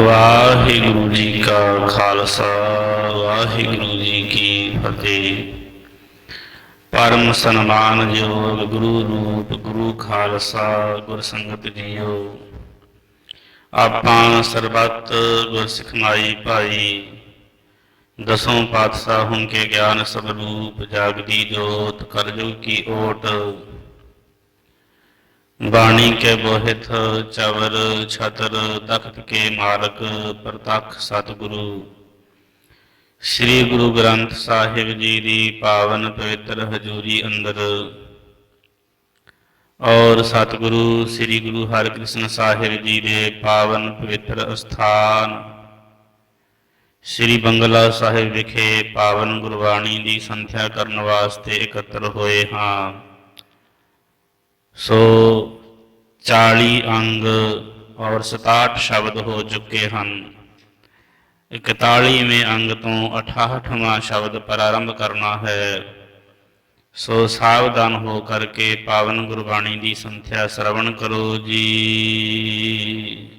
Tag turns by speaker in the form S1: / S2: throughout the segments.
S1: ਵਾਹਿਗੁਰੂ ਜੀ ਕਾ ਖਾਲਸਾ, ਵਾਹਿਗੁਰੂ ਜੀ ਕੀ ਫਤਿਹ। ਪਰਮ ਸਨਮਾਨ ਸਨਮਾਨਯੋਗ ਗੁਰੂ ਰੂਪ, ਗੁਰੂ ਖਾਲਸਾ ਗੁਰ ਸੰਗਤ ਜੀਓ। ਆਪਾਂ ਸਰਬੱਤ ਗੁਰ ਸਿਖਮਾਈ ਭਾਈ, ਦਸੋਂ ਪਾਤਸ਼ਾਹ ਹੁਣ ਕੇ ਗਿਆਨ ਸਵਰੂਪ ਜਾਗਦੀ ਜੋਤ, ਕਰਜੂ ਕੀ ਓਟ। ਬਾਣੀ ਕੇ ਬੋਹਿਤ, ਚਵਰ, ਛਤਰ, ਤਖਤ ਕੇ ਮਾਲਕ ਪ੍ਰਤੱਖ ਸਤਿਗੁਰੂ। ਸ੍ਰੀ ਗੁਰੂ ਗ੍ਰੰਥ ਸਾਹਿਬ ਜੀ ਦੀ ਪਾਵਨ ਪਵਿੱਤਰ ਹਜ਼ੂਰੀ ਅੰਦਰ ਔਰ ਸਤਿਗੁਰੂ ਸ੍ਰੀ ਗੁਰੂ ਹਰਿਕ੍ਰਿਸ਼ਨ ਸਾਹਿਬ ਜੀ ਦੇ ਪਾਵਨ ਪਵਿੱਤਰ ਅਸਥਾਨ, ਸ੍ਰੀ ਬੰਗਲਾ ਸਾਹਿਬ ਵਿਖੇ ਪਾਵਨ ਗੁਰਬਾਣੀ ਦੀ ਸੰਥਿਆ ਕਰਨ ਵਾਸਤੇ ਇਕੱਤਰ ਹੋਏ ਹਾਂ। ਸੋ 40 ਅੰਗ ਔਰ 67 ਸ਼ਬਦ ਹੋ ਚੁੱਕੇ ਹਨ। 41ਵੇਂ ਅੰਗ ਤੋਂ 68ਵਾਂ ਸ਼ਬਦ ਪ੍ਰਾਰੰਭ ਕਰਨਾ ਹੈ। ਸੋ ਸਾਵਧਾਨ ਹੋ ਕਰਕੇ ਪਾਵਨ ਗੁਰਬਾਣੀ ਦੀ ਸੰਥਿਆ ਸ਼ਰਵਣ ਕਰੋ ਜੀ।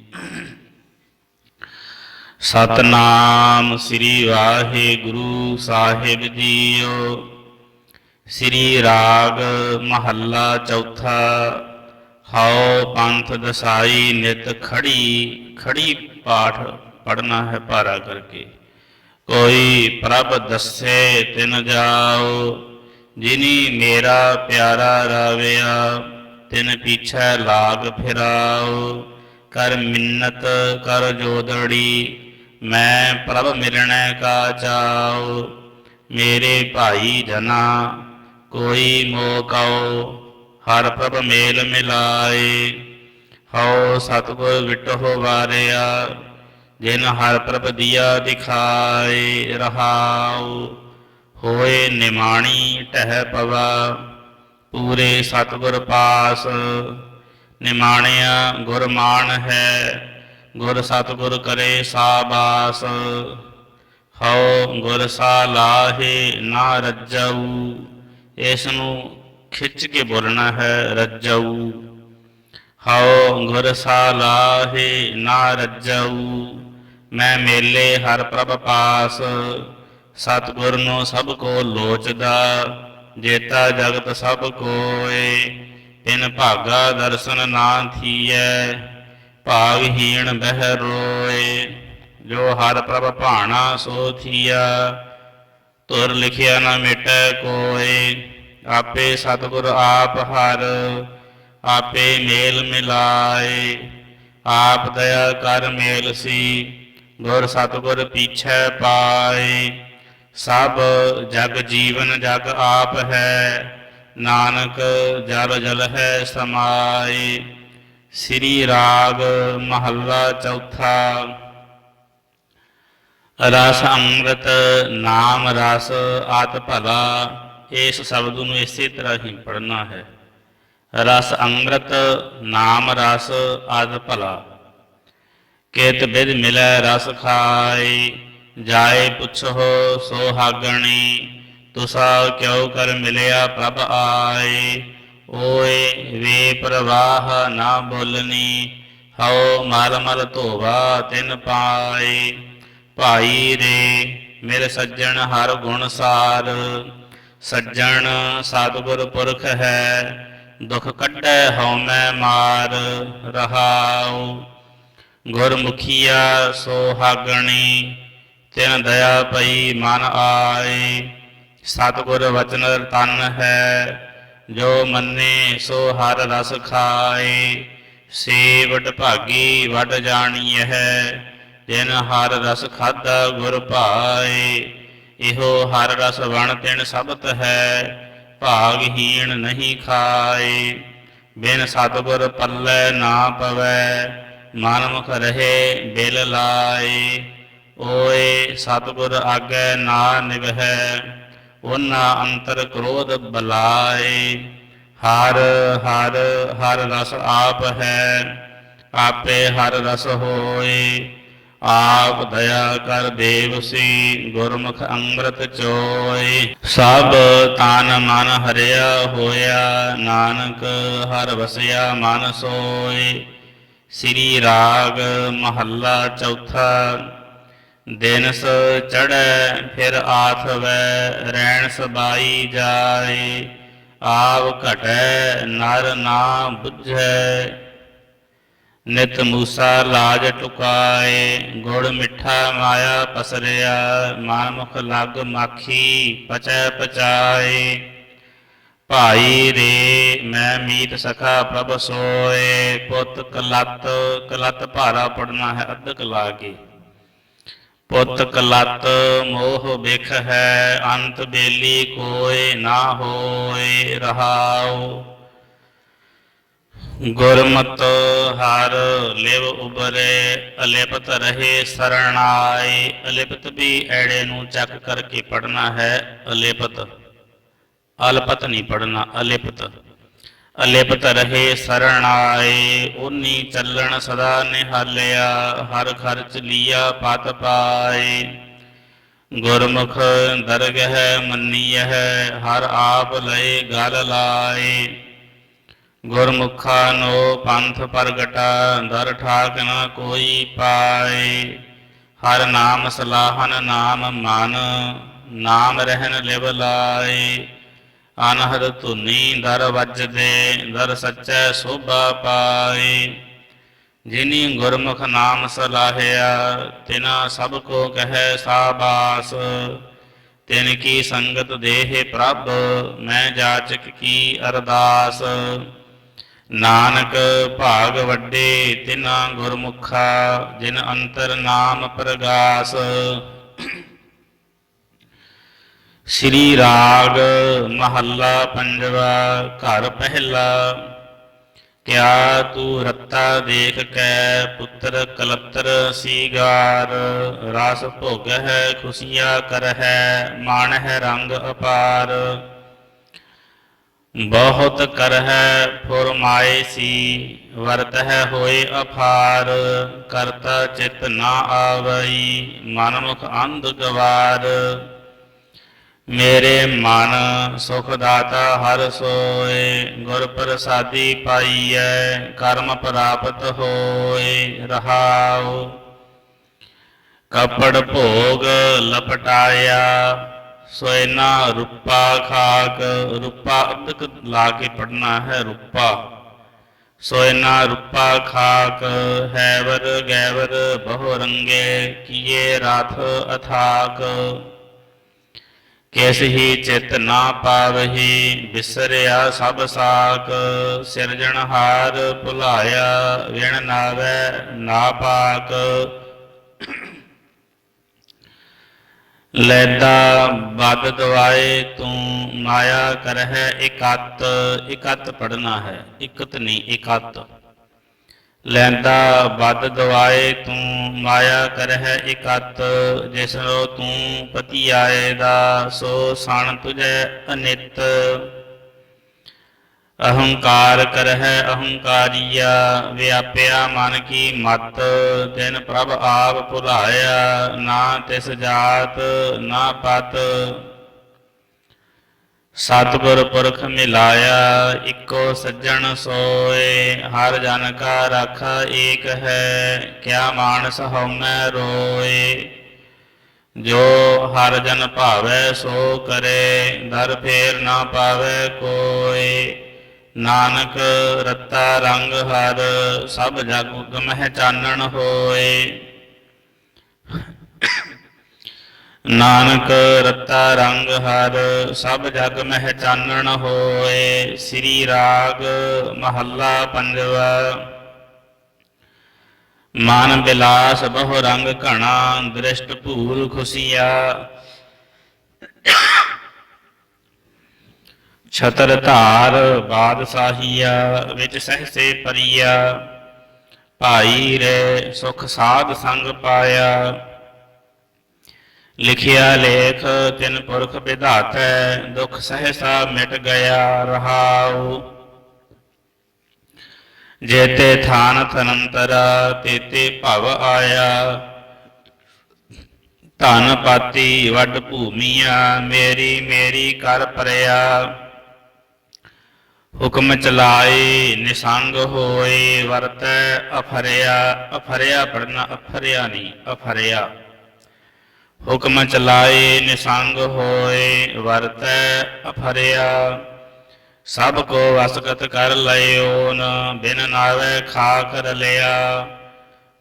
S1: ਸਤਨਾਮ ਸ੍ਰੀ ਵਾਹਿਗੁਰੂ ਸਾਹਿਬ ਜੀਓ। ਸ੍ਰੀ ਰਾਗ ਮਹੱਲਾ ਚੌਥਾ ਹਉ ਪੰਥ ਦਸਾਈ ਨਿਤ ਖੜੀ ਖੜੀ ਪਾਠ ਪੜਨਾ ਹੈ ਪਾਰਾ ਕਰਕੇ। ਕੋਈ ਪ੍ਰਭ ਦੱਸੇ ਤਿਨ ਜਾਓ ਜਿਨੀ ਮੇਰਾ ਪਿਆਰਾ ਰਾਵਿਆ, ਤਿਨ ਪਿਛੈ ਲਾਗ ਫਿਰਾਓ ਕਰ ਮਿੰਨਤ, ਕਰ ਜੋਦੜੀ, ਮੈਂ ਪ੍ਰਭ ਮਿਲਣੈ ਕਾ ਚਾਓ ਮੇਰੇ ਭਾਈ ਜਨਾ, ਕੋਈ ਮੋਕਉ ਹਰ ਪ੍ਰਭ ਮੇਲ ਮਿਲਾਏ। ਹਉ ਸਤਿਗੁਰ ਵਿਟਹੁ ਵਾਰਿਆ, ਜਿਨ ਹਰ ਪ੍ਰਭ ਦੀਆ ਦਿਖਾਏ ਰਹਾਉ। ਹੋਏ ਨਿਮਾਣੀ ਟਹਿ ਪਵਾ, ਪੂਰੇ ਸਤਿਗੁਰ ਪਾਸ। ਨਿਮਾਣਿਆ ਗੁਰਮਾਨ ਹੈ, ਗੁਰ ਸਤਿਗੁਰ ਕਰੇ ਸਾਬਾਸ। ਹਉ ਗੁਰ ਸਾ ਲਾਹੇ ਨਾ ਰੱਜਉ, ਇਸ ਨੂੰ ਖਿੱਚ ਕੇ ਬੋਲਣਾ ਹੈ ਰੱਜਉ ਹਉ ਗੁਰ ਲਾਹੇ ਨਾ ਰੱਜਉ ਮੈਂ ਮੇਲੇ ਹਰ ਪ੍ਰਭ ਪਾਸ। ਸਤਿਗੁਰ ਨੂੰ ਸਭ ਕੋ ਲੋਚਦਾ, ਜੇਤਾ ਜਗਤ ਸਭ ਕੋਏ। ਤਿਨ ਭਾਗਾ ਦਰਸ਼ਨ ਨਾ ਥੀਐ ਭਾਗਹੀਣ ਬਹਿ ਰੋਏ। ਜੋ ਹਰ ਪ੍ਰਭ ਭਾਣਾ ਸੋ ਥੀਆ ਤੁਰ ਲਿਖਿਆ ਨਾ ਮਿਟੈ ਕੋਏ। ਆਪੇ ਸਤਿਗੁਰ ਆਪ ਹਰ, ਆਪੇ ਮੇਲ ਮਿਲਾਏ। ਆਪ ਦਇਆ ਕਰ ਮੇਲ ਸੀ, ਗੁਰ ਸਤਿਗੁਰ ਪੀਛੈ ਪਾਏ। ਸਭ ਜਗ ਜੀਵਨ ਜਗ ਆਪ ਹੈ, ਨਾਨਕ ਜਲ ਜਲ ਹੈ ਸਮਾਏ। ਸ੍ਰੀ ਰਾਗ ਮਹੱਲਾ ਚੌਥਾ। ਰਸ ਅੰਮ੍ਰਿਤ ਨਾਮ ਰਸ ਆਤ ਭਲਾ। ਇਸ ਸ਼ਬਦ ਨੂੰ ਇਸੇ ਤਰ੍ਹਾਂ ਹੀ ਪੜ੍ਹਨਾ ਹੈ। ਰਸ ਅੰਮ੍ਰਿਤ ਨਾਮ ਰਸ ਆਦ ਭਲਾ। ਕੇਤ ਬਿਦ ਮਿਲੈ ਰਸ ਖਾਏ, ਜਾਏ ਪੁੱਛੋ ਸੋ ਹਾਗਣੀ ਤੁਸਾ ਕਿਉ ਕਰ ਮਿਲਿਆ ਪ੍ਰਭ ਆਏ। ਓਏ ਵੇ ਪ੍ਰਵਾਹ ਨਾ ਬੋਲਨੀ, ਹਉ ਮਲ ਮਲ ਧੋਵਾ ਤਿਨ ਪਾਏ। ਭਾਈ ਰੇ ਮੇਰੇ ਸੱਜਣ ਹਰ ਗੁਣ ਸਾਰ। ਸੱਜਣ ਸਤਿਗੁਰ ਪੁਰਖ ਹੈ, ਦੁਖ ਕੱਢੈ ਹਉ ਮੈਂ ਮਾਰ ਰਹਾਉ। ਗੁਰਮੁਖੀਆ ਸੋਹਾਗਣੀ ਤਿਨ ਦਇਆ ਪਈ ਮਨ ਆਏ। ਸਤਿਗੁਰ ਵਚਨ ਤਨ ਹੈ, ਜੋ ਮੰਨੇ ਸੋ ਹਰ ਰਸ ਖਾਏ। ਸੇਵਟ ਭਾਗੀ ਵਡ ਹੈ, ਜਿਨ ਹਰ ਰਸ ਖਾਦਾ ਗੁਰ ਭਾਏ। ਇਹੋ ਹਰ ਰਸ ਵਣ ਤਿਣ ਸਬਤ ਹੈ ਭਾਗਹੀਣ ਨਹੀਂ ਖਾਏ। ਬਿਨ ਸਤਿਗੁਰ ਪੱਲੇ ਨਾ ਪਵੈ ਮਨ ਮੁਖ ਰਹੇ ਬਿਲ ਲਾਏ। ਓਏ ਸਤਿਗੁਰ ਆਗੇ ਨਾ ਨਿਵਹਿ ਉਹਨਾਂ ਅੰਤਰ ਕ੍ਰੋਧ ਬਲਾਏ। ਹਰ ਹਰ ਹਰ ਰਸ ਆਪ ਹੈ, ਆਪੇ ਹਰ ਰਸ ਹੋਏ। ਆਪ ਦਇਆ ਕਰ ਦੇਵ ਸੀ, ਗੁਰਮੁਖ ਅੰਮ੍ਰਿਤ ਚੋਏ। ਸਭ ਤਨ ਮਨ ਹਰਿਆ ਹੋਇਆ, ਨਾਨਕ ਹਰ ਵਸਿਆ ਮਨ ਸੋਏ। ਸ੍ਰੀ ਰਾਗ ਮਹੱਲਾ ਚੌਥਾ, ਦਿਨਸ ਚੜੈ ਫਿਰ ਆਥਵੈ ਰਹਿਣ ਸਬਾਈ ਜਾਏ। ਆਵ ਘਟੈ, ਨਰ ਨਾ ਬੁਝੈ। ਨਿਤ ਮੂਸਾ ਲਾਜ ਟੁਕਾਏ, ਗੁੜ ਮਿੱਠਾ ਮਾਇਆ ਪਸਰਿਆ ਮਨ ਮੁਖ ਲਗ ਮਾਖੀ ਪਚੈ ਪਚਾਏ। ਭਾਈ ਰੇ, ਮੈਂ ਮੀਤ ਸਖਾ ਪ੍ਰਭ ਸੋਏ, ਪੁੱਤ ਕਲਤ ਕਲਤ ਭਾਰਾ ਪੜਨਾ ਹੈ ਅੱਧਕ ਲਾ ਕੇ ਪੁੱਤ ਕਲਤ, ਮੋਹ ਬਿਖ ਹੈ, ਅੰਤ ਬੇਲੀ ਕੋਏ ਨਾ ਹੋਏ ਰਹਾਉ। ਗੁਰਮਤ ਹਰ ਲਿਵ ਉਬਰੇ, ਅਲਿਪਤ ਰਹੇ ਸਰਣਾਏ ਅਲਿਪਤ ਵੀ ਐੜੇ ਨੂੰ ਚੱਕ ਕਰਕੇ ਪੜਨਾ ਹੈ, ਅਲਿਪਤ। ਅਲਪਤ ਨਹੀਂ ਪੜਨਾ ਅਲਿਪਤ। ਅਲਿਪਤ ਰਹੇ ਸਰਣਾਏ ਉਨੀ ਚੱਲਣ ਸਦਾ ਨਿਹਾਲਿਆ, ਹਰ ਖਰਚ ਲੀਆ ਪਤ ਪਾਏ ਗੁਰਮੁਖ ਦਰਗਹਿ ਮੰਨੀਐ, ਹਰ ਆਪ ਲਏ ਗਲ ਲਾਏ। ਗੁਰਮੁਖਾ ਨੋ ਪੰਥ ਪ੍ਰਗਟਾ, ਦਰ ਠਾਕ ਨ ਕੋਈ ਪਾਏ। ਹਰ ਨਾਮ ਸਲਾਹਨ ਨਾਮ ਮਨ, ਨਾਮ ਰਹਿਣ ਲਿਵ ਲਾਏ। ਅਨਹਦ ਧੁਨੀ ਦਰ ਵੱਜਦੇ, ਦਰ ਸੱਚੈ ਸੋਭਾ ਪਾਏ। ਜਿਨੀ ਗੁਰਮੁਖ ਨਾਮ ਸਲਾਹਿਆ, ਤਿਨਾ ਸਭ ਕੋ ਕਹੈ ਸਾਬਾਸ। ਤਿਨ ਕੀ ਸੰਗਤ ਦੇਹ ਪ੍ਰਭ, ਮੈਂ ਜਾਚਕ ਕੀ ਅਰਦਾਸ। ਨਾਨਕ ਭਾਗ ਵੱਡੇ ਤਿਨਾ ਗੁਰਮੁਖਾ, ਜਿਨ ਅੰਤਰ ਨਾਮ ਪ੍ਰਗਾਸ। ਸ੍ਰੀ ਰਾਗ ਮਹੱਲਾ ਪੰਜਵਾ, ਘਰ ਪਹਿਲਾ। ਕਿਆ ਤੂੰ ਰੱਤਾ ਦੇਖ ਕੈ, ਪੁੱਤਰ ਕਲਤਰ ਸੀਗਾਰ। ਰਸ ਭੋਗ ਹੈ ਖੁਸ਼ੀਆਂ ਕਰ ਹੈ ਮਾਨ ਹੈ ਰੰਗ ਅਪਾਰ। ਬਹੁਤ ਕਰ ਹੈ ਫੁਰਮਾਏ ਸੀ ਵਰਤ ਹੈ ਹੋਏ ਅਫਾਰ ਕਰਤਾ ਚਿਤ ਨਾ ਆਵਈ, ਮਨਮੁਖ ਅੰਧ ਗਵਾਰ। ਮੇਰੇ ਮਨ ਸੁਖ ਦਾਤਾ ਹਰ ਸੋਏ, ਗੁਰ ਪ੍ਰਸਾਦੀ ਪਾਈਐ, ਕਰਮ ਪ੍ਰਾਪਤ ਹੋਏ ਰਹਾਉ। ਕਪੜ ਭੋਗ ਲਪਟਾਇਆ ਸੋਇਨਾ ਰੂਪਾ ਖਾਕ, ਰੂਪਾ ਅਦਕ ਲਾ ਕੇ ਪੜਨਾ ਹੈ ਰੂਪਾ। ਸੋਇਨਾ ਰੂਪਾ ਖਾਕ, ਹੈਵਰ ਗੈਵਰ ਬਹੁ ਰੰਗੇ, ਕੀਏ ਰਾਥ ਅਥਾਕ। ਕਿਸ ਹੀ ਚਿਤ ਨਾ ਪਾਵਹੀ ਵਿਸਰਿਆ ਸਭ ਸਾਕ। ਸਿਰਜਣਹਾਰ ਭੁਲਾਇਆ, ਵਿਣ ਨਾਵੈ ਨਾ ਪਾਕ। ਲੈਦਾ ਬਦ ਦਵਾਏ ਤੂੰ ਮਾਇਆ ਕਰਹਿ ਇਕਤ ਇਕਤ ਪੜਨਾ ਹੈ, ਇਕਤ ਨਹੀਂ, ਇਕਤ। ਲੈਂਦਾ ਬਦ ਦਵਾਏ ਤੂੰ ਮਾਇਆ ਕਰਹਿ ਇਕਤ, ਜਿਸਨੋ ਤੂੰ ਪਤੀ ਆਏ ਦਾ ਸੋ ਸਣ ਤੁਝੈ ਅਨਿਤ। ਅਹੰਕਾਰ ਕਰਹਿ ਅਹੰਕਾਰੀਆ, ਵਿਆਪਿਆ ਮਨ ਕੀ ਮਤ, ਤਿਨ ਪ੍ਰਭ ਆਪ ਭੁਲਾਇਆ, ਨਾ ਤਿਸ ਜਾਤ, ਨਾ ਪਤ। ਸਤਿਗੁਰ ਪੁਰਖ ਮਿਲਾਇਆ, ਇੱਕੋ ਸੱਜਣ ਸੋਏ, ਹਰ ਜਨ ਕਾ ਰਾਖਾ ਏਕ ਹੈ, ਕਿਆ ਮਾਨਸ ਹਉਮੈ ਰੋਏ। ਜੋ ਹਰ ਜਨ ਭਾਵੈ ਸੋ ਕਰੇ, ਦਰ ਫੇਰ ਨਾ ਪਾਵੈ ਕੋਏ। ਨਾਨਕ ਰਤਾ ਰੰਗ ਹਰ ਸਭ ਜਗ ਗਮਹਿ ਚਾਨਣ ਹੋਏ। ਨਾਨਕ ਰਤਾ ਰੰਗ ਹਰ ਸਭ ਜਗ ਮਹਿ ਚਾਨਣ ਹੋਏ। ਸ੍ਰੀ ਰਾਗ ਮਹੱਲਾ ਪੰਜਵਾ। ਮਨ ਬਿਲਾਸ ਬਹੁ ਰੰਗ ਘਣਾ, ਦ੍ਰਿਸ਼ਟ ਭੂਲ ਖੁਸ਼ੀਆ। ਛਤਰ ਧਾਰ ਬਾਦਸ਼ਾਹੀਆ, ਵਿੱਚ ਸਹਸੇ ਪਰੀਆ। ਭਾਈ ਰੇ ਸੁਖ ਸਾਧ ਸੰਗ ਪਾਇਆ। ਲਿਖਿਆ ਲੇਖ, ਤਿਨ ਪੁਰਖ ਵਿਧਾਤੈ, ਦੁਖ ਸਹਸਾ ਮਿਟ ਗਿਆ ਰਹਾਉ। ਜੇਤੇ ਥਾਨ ਤਨੰਤਰ ਤੇਤੇ ਭਵ ਆਇਆ। ਧਨ ਪਾਤੀ ਵੱਡ ਭੂਮੀਆਂ, ਮੇਰੀ ਮੇਰੀ ਕਰ ਪਰਿਆ। ਹੁਕਮ ਚਲਾਏ, ਨਿਸੰਗ ਹੋਏ, ਵਰਤੈ, ਅਫਰਿਆ ਅਫਰਿਆ ਪੜਨਾ ਅਫਰਿਆ ਨਹੀਂ, ਅਫਰਿਆ। ਹੁਕਮ ਚਲਾਏ, ਨਿਸੰਗ ਹੋਏ, ਵਰਤੈ, ਅਫਰਿਆ। ਸਭ ਕੋ ਵਸਕਤ ਕਰ ਲਇਓਨ ਬਿਨ ਨਾਵੇ ਖਾ ਕਰ ਲਿਆ।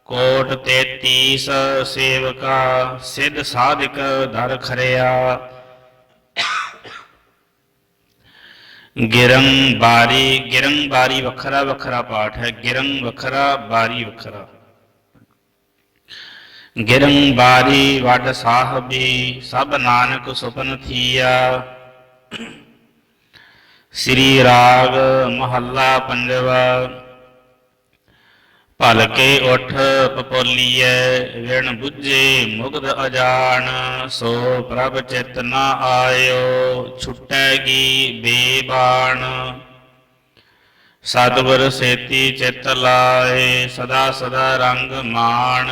S1: ਕੋਟ 33 ਸੇਵਕਾ, ਸਿੱਧ ਸਾਧਿਕ ਦਰ ਖਰਿਆ। ਗਿਰੰ ਬਾਰੀ ਗਿਰੰ ਬਾਰੀ ਵੱਖਰਾ ਵੱਖਰਾ ਪਾਠ ਹੈ ਗਿਰੰ ਵੱਖਰਾ, ਬਾਰੀ ਵੱਖਰਾ। ਗਿਰੰ ਬਾਰੀ ਵੱਡ ਸਾਹਿਬੀ, ਸਭ ਨਾਨਕ ਸੁਪਨ ਥੀਆ। ਸ੍ਰੀ ਰਾਗ ਮਹੱਲਾ ਪੰਜਵਾ। ਭਲਕੇ ਉਠ ਪਪੋਲੀਐ, ਵਿਣ ਬੁੱਝੇ ਮੁਗਧ ਅਜਾਨ ਸੋ ਪ੍ਰਭ ਚਿਤ ਨ ਆਇਓ ਛੁਟੈਗੀ ਬੇਬਾਨ ਸਤਿਗੁਰ ਸੇਤੀ ਚਿਤ ਲਾਏ, ਸਦਾ ਸਦਾ ਰੰਗ ਮਾਣ।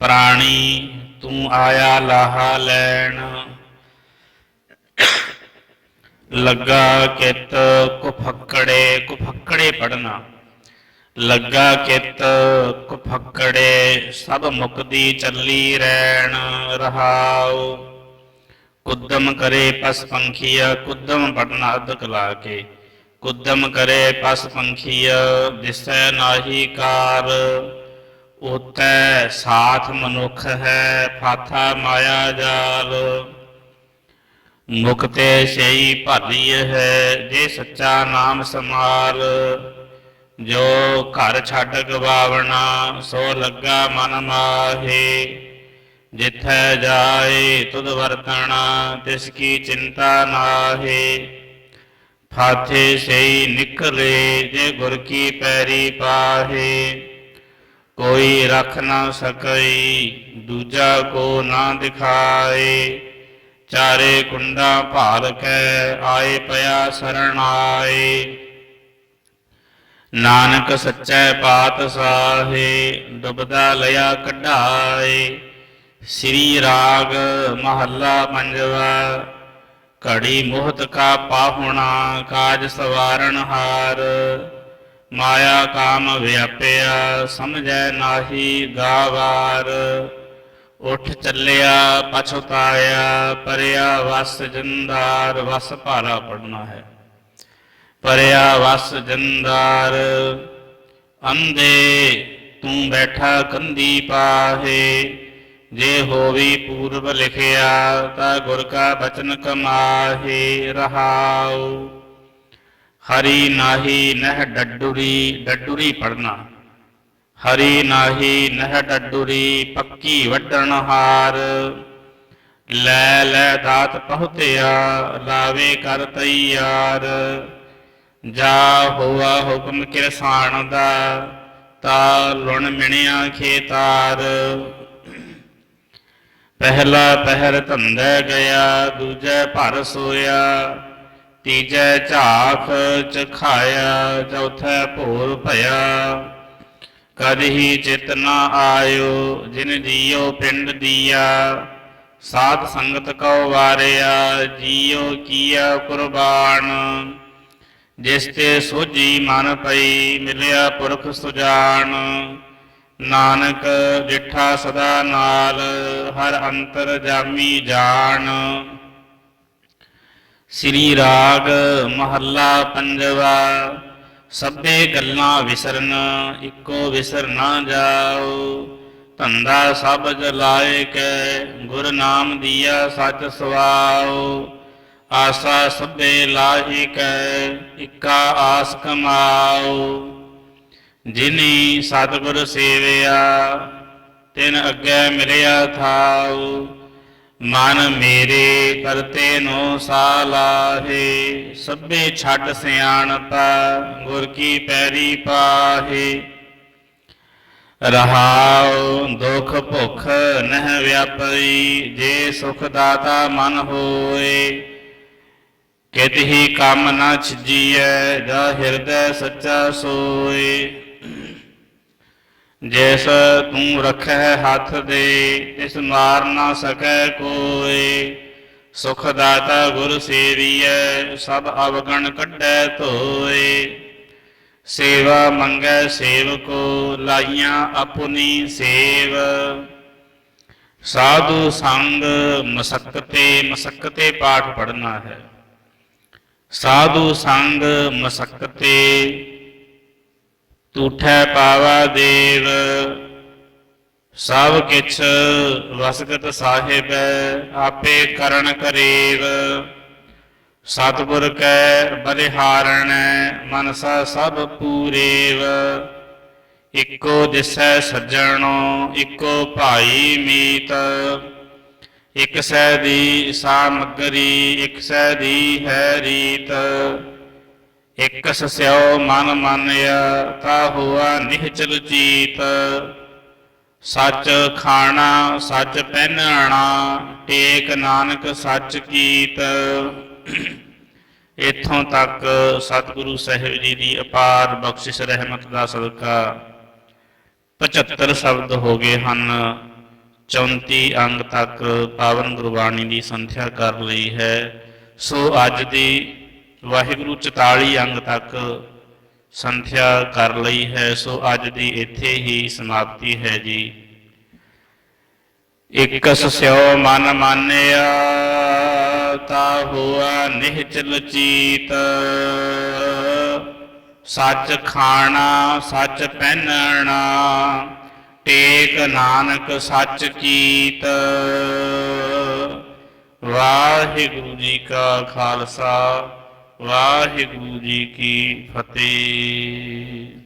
S1: ਪ੍ਰਾਣੀ, ਤੂੰ ਆਇਆ ਲਾਹਾ ਲੈਣ। ਲੱਗਾ ਕਿਤ ਕੁਫਕੜੇ ਕੁਫਕੜੇ ਪੜਨਾ ਲੱਗਾ ਕਿਤ, ਕੁਫਕੜੇ, ਸਭ ਮੁਕਦੀ ਚੱਲੀ ਰਹਿਣ ਰਹਾਉ। ਕੁਦਮ ਕਰੇ ਪਸ ਪੰਖੀਆ, ਕੁਦਮ ਪੜਨਾ ਅਧ ਕਲਾ ਕੇ ਕੁਦਮ ਕਰੇ ਪਸ ਪੰਖੀਆ, ਦਿਸੈ ਨਾਹੀ ਕਾਰ। ਉਤੈ ਸਾਥ ਮਨੁਖ ਹੈ, ਫਾਥਾ ਮਾਇਆ ਜਾਲ। ਮੁਕਤੇ ਸਈ ਭਾਲੀ ਹੈ, ਜੇ ਸੱਚਾ ਨਾਮ ਸਮਾਰ ਜੋ ਘਰ ਛੱਡ ਗਵਾਵਣਾ, ਸੋ ਲੱਗਾ ਮਨ ਮਾਹੇ। ਜਿੱਥੈ ਜਾਏ ਤੁਧ ਵਰਤਣਾ, ਤਿਸ ਕੀ ਚਿੰਤਾ ਨਾਹੇ। ਫਾਥੇ ਸਈ ਨਿਕਲੇ, ਜੇ ਗੁਰ ਕੀ ਪੈਰੀ ਪਾਹੇ। ਕੋਈ ਰਖ ਨਾ ਸਕਈ, ਦੂਜਾ ਕੋ ਨਾ ਦਿਖਾਏ। ਚਾਰੇ ਕੁੰਡਾ ਭਾਲ ਕੇ ਆਏ ਪਿਆ ਸਰਣ ਆਏ। ਨਾਨਕ ਸੱਚੈ ਪਾਤਸ਼ਾਹੇ ਡੁਬਦਾ ਲਿਆ ਕਢਾਏ। ਸ੍ਰੀ ਰਾਗ ਮਹੱਲਾ ਪੰਜਵਾ ਘੜੀ ਮੋਹਤ ਕਾ ਪਾਹੁਣਾ, ਕਾਜ ਸਵਾਰਨ ਹਾਰ। ਮਾਇਆ ਕਾਮ ਵਿਆਪਿਆ, ਸਮਝੈ ਨਾਹੀ ਗਾਵਾਰ। ਉਠ ਚੱਲਿਆ, ਪਛਤਾਇਆ, ਪਰਿਆ ਵਸ ਜੰਦਾਰ, ਵਸ ਭਾਰਾ ਪੜਨਾ ਹੈ। ਪਰਿਆ ਵਸ ਜੰਦਾਰ। ਅੰਦੇ ਤੂੰ ਬੈਠਾ ਕੰਦੀ ਪਾਹੇ, ਜੇ ਹੋਵੀ ਪੂਰਬ ਲਿਖਿਆ ਤਾ ਗੁਰ ਕਾ ਬਚਨ ਕਮਾਹੇ ਰਹਾਉ। ਹਰੀ ਨਾਹੀ ਨਹਿ ਡੱਡੂਰੀ ਡੱਡੂਰੀ ਪੜਨਾ ਹਰੀ ਨਾਹੀ ਨਹਿ ਡੱਡੂਰੀ, ਪੱਕੀ ਵੱਡਣ ਹਾਰ। ਲੈ ਲੈ ਦਾਤ ਪਹੁਤਿਆ, ਲਾਵੇ ਕਰ ਤਈਆਰ ਜਾ ਹੋਆ ਹੁਕਮ ਕਿਰਸਾਨ ਦਾ ਤਾ ਲੁਣ ਮਿਣਿਆ ਖੇਤਾਰ। ਪਹਿਲਾ ਪਹਿਰ ਧੰਦੇ ਗਿਆ, ਦੂਜੇ ਭਰ ਸੋਇਆ। ਤੀਜੇ ਝਾਖ ਚ ਖਾਇਆ, ਚੌਥੇ ਭੋਰ ਭਇਆ। ਕਦਹੀ ਚਿਤ ਨ ਆਇਓ, ਜਿਨ ਜੀਓ ਪਿੰਡ ਦੀਆ। ਸਾਧ ਸੰਗਤ ਕਉ ਵਾਰਿਆ, ਜੀਉ ਕੀਆ ਕੁਰਬਾਨ। ਜਿਸ ਤੇ ਸੋਜੀ ਮਨ ਪਈ ਮਿਲਿਆ ਪੁਰਖ ਸੁਜਾਨ। ਨਾਨਕ ਡਿਠਾ ਸਦਾ ਨਾਲ, ਹਰ ਅੰਤਰ ਜਾਮੀ ਜਾਣ ਸ੍ਰੀ ਰਾਗ ਮਹੱਲਾ ਪੰਜਵਾ, ਸਭੇ ਗੱਲਾਂ ਵਿਸਰਨ, ਇੱਕੋ ਵਿਸਰ ਨਾ ਜਾਓ। ਧੰਦਾ ਸਭ ਜਲਾਏ ਕੈ, ਗੁਰ ਨਾਮ ਦੀਆ ਸੱਚ ਸਵਾਓ। ਆਸਾ ਸਭੇ ਲਾਹੀ ਕੈ, ਇੱਕਾ ਆਸ ਕਮਾਓ ਜਿਨੀ ਸਤਿਗੁਰ ਸੇਵਿਆ, ਤਿਨ ਅੱਗੇ ਮਿਲਿਆ ਥਾਉ। ਮਨ ਮੇਰੇ ਕਰਤੇ ਨੋ ਸਾਲਾਹੇ ਸਭੇ ਛੱਡ ਸਿਆਣਪਾ, ਗੁਰ ਕੀ ਪੈਰੀ ਪਾਹੇ। ਰਹਾਉ ਦੁਖ ਭੁਖ ਨਹਿ ਵਿਆਪਈ, ਜੇ ਸੁਖ ਦਾਤਾ ਮਨ ਹੋਏ ਕਿਤਹੀ ਕੰਮ ਨਾ ਛਜੀਐ, ਜਾ ਹਿਰਦੈ ਸੱਚਾ ਸੋਏ। ਜਿਸ ਤੂੰ ਰਖੈ ਹੱਥ ਦੇ, ਤਿਸ ਮਾਰ ਨਾ ਸਕੈ ਕੋਏ। ਸੁਖ ਦਾਤਾ ਗੁਰ ਸੇਵੀਐ, ਸਭ ਅਵਗਣ ਕੱਢੈ ਧੋਏ। ਸੇਵਾ ਮੰਗੈ ਸੇਵਕੋ, ਲਾਈਆਂ ਆਪਣੀ ਸੇਵ। ਸਾਧੂ ਸੰਗ ਮਸਕਤੇ ਮਸਕਤੇ ਪਾਠ ਪੜਨਾ ਹੈ। ਸਾਧੂ ਸੰਗ ਮਸਕਤੇ, ਤੂਠੈ ਪਾਵਾ ਦੇਵ, ਸਭ ਕਿਛ ਵਸਗਤ ਸਾਹਿਬ, ਆਪੇ ਕਰਨ ਕਰੇਵ। ਸਤਿਗੁਰ ਕੈ ਬਲਿਹਾਰਣ, ਮਨਸਾ ਸਭ ਪੂਰੇਵ। ਇੱਕੋ ਦਿਸੈ ਸੱਜਣੋ, ਇੱਕੋ ਭਾਈ ਮੀਤ। ਇਕ ਸੈ ਦੀ ਸਾਮਗਰੀ ਇਕ ਸੈ ਦੀ ਹੈ ਰੀਤ। ਇਕ ਸਿਓ ਮਨ ਮਾਨਿਆ, ਤਾ ਹੁਆ ਨਿਹਚਲ ਚੀਤ। ਸੱਚ ਖਾਣਾ, ਸੱਚ ਪਹਿਨਣਾ ਟੇਕ ਨਾਨਕ ਸੱਚ ਕੀਤ। ਇਥੋਂ ਤੱਕ ਸਤਿਗੁਰੂ ਸਾਹਿਬ ਜੀ ਦੀ ਅਪਾਰ ਬਖਸ਼ਿਸ਼, ਰਹਿਮਤ ਦਾ ਸਦਕਾ। 75 ਸ਼ਬਦ ਹੋ ਗਏ ਹਨ। 34 ਅੰਗ ਤੱਕ ਪਾਵਨ ਗੁਰਬਾਣੀ ਦੀ ਸੰਥਿਆ ਕਰ ਲਈ ਹੈ। ਸੋ ਅੱਜ ਦੀ ਵਾਹਿਗੁਰੂ 44 ਅੰਗ ਤੱਕ ਸੰਥਿਆ ਕਰ ਲਈ ਹੈ। ਸੋ ਅੱਜ ਦੀ ਇੱਥੇ ਹੀ ਸਮਾਪਤੀ ਹੈ ਜੀ। ਇਕ ਸਿਓ ਮਨ ਮਾਨਿਆ, ਤਾ ਹੁਆ ਨਿਹਚਲ ਚੀਤ। ਸੱਚ ਖਾਣਾ, ਸੱਚ ਪਹਿਨਣਾ ਟੇਕ ਨਾਨਕ ਸੱਚ ਕੀਤ। ਵਾਹਿਗੁਰੂ ਜੀ ਕਾ ਖਾਲਸਾ ਵਾਹਿਗੁਰੂ ਜੀ ਕੀ ਫਤਿਹ।